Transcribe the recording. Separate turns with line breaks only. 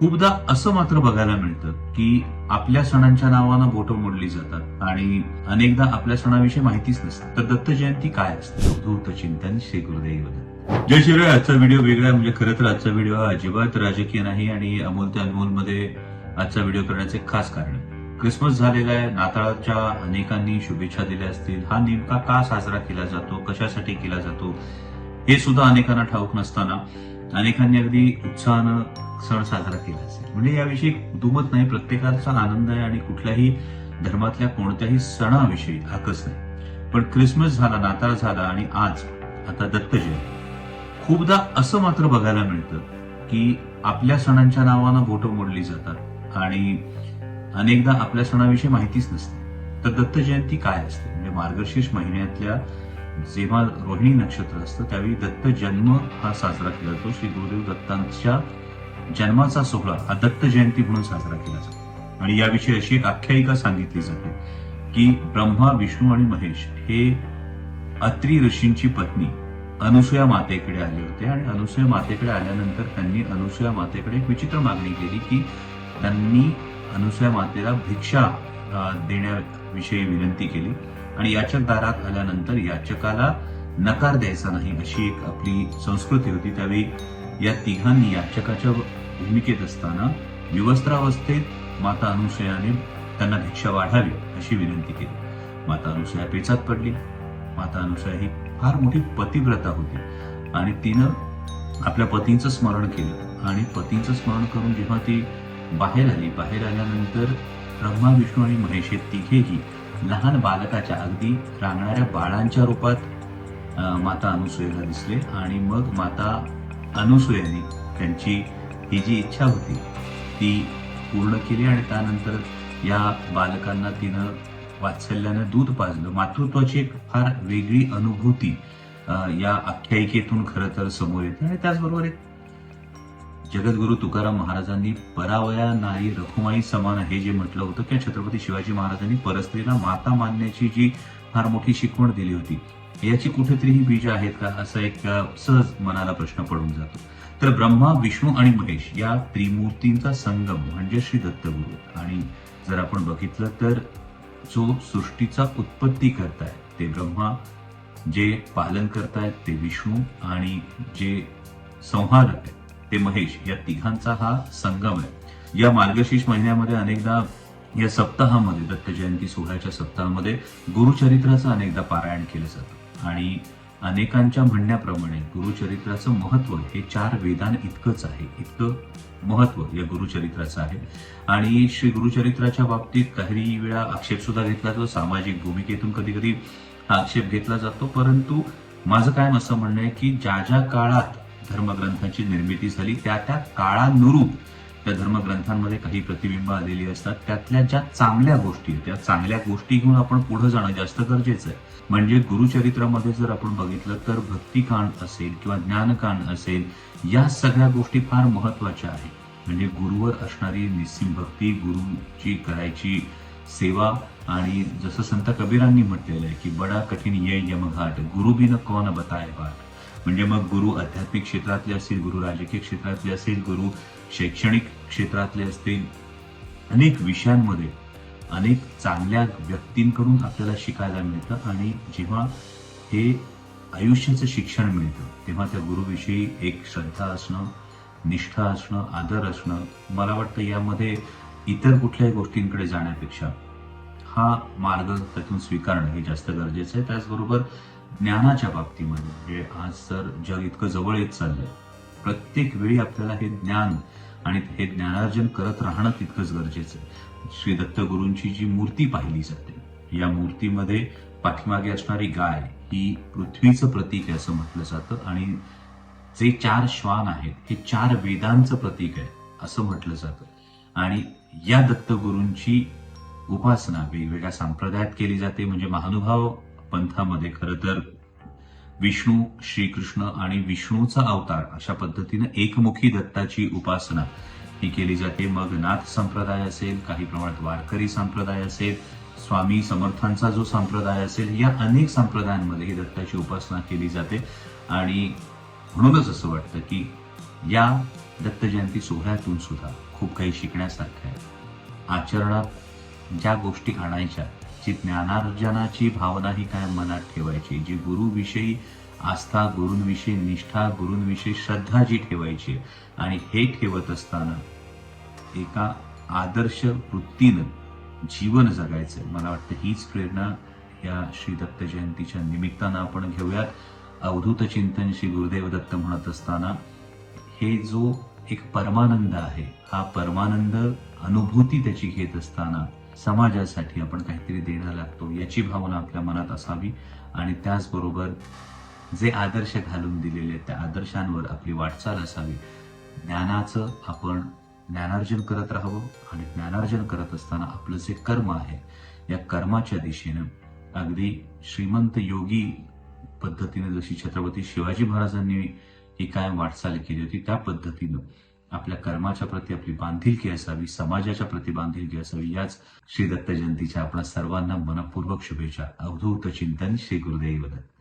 खूपदा असं मात्र बघायला मिळतं की आपल्या सणांच्या नावानं बोटं मोडली जातात आणि अनेकदा आपल्या सणाविषयी माहितीच नसते. तर दत्त जयंती काय असते? अवधूत चिंतन श्री गुरुदेव जय शिवराय आजचा व्हिडिओ वेगळा म्हणजे खरं तर आजचा व्हिडिओ हा अजिबात राजकीय नाही आणि अमोल ते अनमोलमध्ये आजचा व्हिडिओ करण्याचे खास कारण क्रिसमस झालेला आहे. नाताळाच्या अनेकांनी शुभेच्छा दिल्या असतील. हा नेमका का साजरा केला जातो? कशासाठी केला जातो? हे सुद्धा अनेकांना ठाऊक नसताना. अनेकांनी अगदी उत्साहानं सण साजरा केला असेल. म्हणजे याविषयी दुमत नाही प्रत्येकाचा आनंद आहे आणि कुठल्याही धर्मातल्या कोणत्याही सणाविषयी आकस नाही. पण क्रिसमस झाला नाताळ झाला आणि आज आता दत्त जयंती खूपदा असं मात्र बघायला मिळतं की आपल्या सणांच्या नावानं बोटं मोडली जातात आणि अनेकदा आपल्या सणाविषयी माहितीच नसते. तर दत्त जयंती काय असते? म्हणजे मार्गशीर्ष महिन्यातल्या जेव्हा रोहिणी नक्षत्र असतं त्यावेळी दत्त जन्म हा साजरा केला जातो. श्री गुरुदेव दत्तांच्या जन्माचा सोहळा हा दत्त जयंती म्हणून साजरा केला जातो. आणि याविषयी अशी एक आख्यायिका सांगितली जाते की ब्रह्मा विष्णू आणि महेश हे अत्री ऋषींची पत्नी अनुसूया मातेकडे आले होते. आणि अनुसूया मातेकडे आल्यानंतर त्यांनी अनुसूया मातेकडे एक विचित्र मागणी केली की त्यांनी अनुसूया मातेला भिक्षा देण्या विषयी विनंती केली. आणि याचक दारात आल्यानंतर याचकाला नकार द्यायचा नाही अशी एक आपली संस्कृती होती. त्यावेळी या तिघांनी याचकाच्या भूमिकेत असताना विवस्त्रावस्थेत माता अनुसयाने त्यांना भिक्षा वाढावी अशी विनंती केली. माता अनुसया पेचात पडली. माता अनुसया ही फार मोठी पतिव्रता होती. आणि तिनं आपल्या पतींचं स्मरण केलं. आणि पतींचं स्मरण करून जेव्हा ती बाहेर आली बाहेर आल्यानंतर ब्रह्मा विष्णू आणि महेश हे तिघेही लहान बालकाच्या अगदी रांगणाऱ्या बाळांच्या रूपात माता अनुसूयेला दिसले आणि मग माता अनुसूयाने त्यांची ही जी इच्छा होती ती पूर्ण केली आणि त्यानंतर या बालकांना तिनं वात्सल्यानं दूध पाजलं. मातृत्वाची एक फार वेगळी अनुभूती या आख्यायिकेतून खरं तर समोर येते आणि त्याचबरोबर एक जगद्गुरु तुकाराम महाराजांनी परावया नारी रखुमाई समान हे जे म्हटलं होतं की छत्रपती शिवाजी महाराजांनी परस्त्रीला माता मानण्याची जी फार मोठी शिकवण दिली होती याची कुठेतरी ही बीज आहेत का? असा एक सहज मनाला प्रश्न पडून जातो. तर ब्रह्मा विष्णू आणि महेश या त्रिमूर्तींचा संगम म्हणजे श्री दत्तगुरु. आणि जर आपण बघितलं तर जो सृष्टीचा उत्पत्ती करताय ते ब्रह्मा जे पालन करतायत ते विष्णू आणि जे संहारक आहेत ते महेश या तिघांचा हा संगम आहे. या मार्गशीर्ष महिन्यामध्ये अनेकदा या सप्ताहामध्ये दत्त जयंती सोहळ्याच्या सप्ताहामध्ये गुरुचरित्राचं अनेकदा पारायण केलं जातं. आणि अनेकांच्या म्हणण्याप्रमाणे गुरुचरित्राचं महत्त्व हे चार वेदान इतकंच आहे. इतकं महत्त्व या गुरुचरित्राचं आहे. आणि श्री गुरुचरित्राच्या बाबतीत काही वेळा आक्षेप सुद्धा घेतला जातो. सामाजिक भूमिकेतून कधी कधी हा आक्षेप घेतला जातो. परंतु माझं काय असं म्हणणं आहे की ज्या ज्या काळात धर्मग्रंथांची निर्मिती झाली. त्या त्या काळानुरूप त्या धर्मग्रंथांमध्ये काही प्रतिबिंब आलेली असतात. त्यातल्या ज्या चांगल्या गोष्टी आहेत, त्या चांगल्या गोष्टी घेऊन आपण पुढे जाणं जास्त गरजेचं आहे. म्हणजे गुरुचरित्रामध्ये जर आपण बघितलं तर भक्तिकांड असेल किंवा ज्ञानकांड असेल या सगळ्या गोष्टी फार महत्त्वाच्या आहेत. म्हणजे गुरुवर असणारी निस्सिम भक्ती गुरुची करायची सेवा आणि जसं संत कबीरांनी म्हटलेलं आहे की बडा कठीण ये यमघाट गुरु बिन कौन बताय बाट म्हणजे मग गुरु आध्यात्मिक क्षेत्रातले असतील गुरु राजकीय क्षेत्रातले असेल गुरु शैक्षणिक क्षेत्रातले असतील अनेक विषयांमध्ये अनेक चांगल्या व्यक्तींकडून आपल्याला शिकायला मिळतं आणि जेव्हा हे आयुष्याचं शिक्षण मिळतं तेव्हा त्या गुरुविषयी एक श्रद्धा असणं निष्ठा असणं आदर असणं मला वाटतं यामध्ये इतर कुठल्याही गोष्टींकडे जाण्यापेक्षा हा मार्ग त्यातून स्वीकारणं हे जास्त गरजेचं आहे. त्याचबरोबर ज्ञानाच्या बाबतीमध्ये. म्हणजे आज तर जग इतकं जवळ येत चाललंय. प्रत्येक वेळी आपल्याला हे ज्ञान आणि हे ज्ञानार्जन करत राहणं तितकंच गरजेचं आहे. श्री दत्तगुरूंची जी मूर्ती पाहिली जाते या मूर्तीमध्ये पाठीमागे असणारी गाय ही पृथ्वीचं प्रतीक आहे असं म्हटलं जातं आणि जे चार श्वान आहेत हे चार वेदांचं प्रतीक आहे असं म्हटलं जातं. आणि या दत्तगुरूंची उपासना वेगवेगळ्या संप्रदायात केली जाते म्हणजे महानुभाव पंथामध्ये खरं तर विष्णू श्रीकृष्ण आणि विष्णूचा अवतार अशा पद्धतीनं एकमुखी दत्ताची उपासना ही केली जाते. मग नाथ संप्रदाय असेल काही प्रमाणात वारकरी संप्रदाय असेल स्वामी समर्थांचा जो संप्रदाय असेल या अनेक संप्रदायांमध्ये ही दत्ताची उपासना केली जाते. आणि म्हणूनच असं वाटतं की या दत्त जयंती सोहळ्यातून सुद्धा खूप काही शिकण्यासारखं आहे. आचरणात ज्या गोष्टी आणायच्या जी ज्ञानार्जनाची भावना ही काय मनात ठेवायची? जी गुरुविषयी आस्था गुरूंविषयी निष्ठा गुरूंविषयी श्रद्धा जी ठेवायची आणि हे ठेवत असताना एका आदर्श वृत्तीनं जीवन जगायचं मला वाटतं हीच प्रेरणा या श्री दत्त जयंतीच्या निमित्तानं आपण घेऊयात. अवधूत चिंतन श्री गुरुदेव दत्त म्हणत असताना हे जो एक परमानंद आहे हा परमानंद अनुभूती त्याची घेत असताना समाजासाठी आपण काहीतरी देणं लागतो याची भावना आपल्या मनात असावी. आणि त्याचबरोबर जे आदर्श घालून दिलेले आहेत, त्या आदर्शांवर आपली वाटचाल असावी. ज्ञानाचं आपण ज्ञानार्जन करत राहावं आणि ज्ञानार्जन करत असताना आपलं जे कर्म आहे या कर्माच्या दिशेनं अगदी श्रीमंत योगी पद्धतीने जशी छत्रपती शिवाजी महाराजांनी ही कायम वाटचाल केली होती त्या पद्धतीनं आपल्या कर्माच्या प्रती आपली बांधिलकी असावी समाजाच्या प्रती बांधिलकी असावी. याच श्री दत्त जयंतीच्या आपल्या सर्वांना मनपूर्वक शुभेच्छा. अवधूत चिंतन श्री गुरुदेव दत्त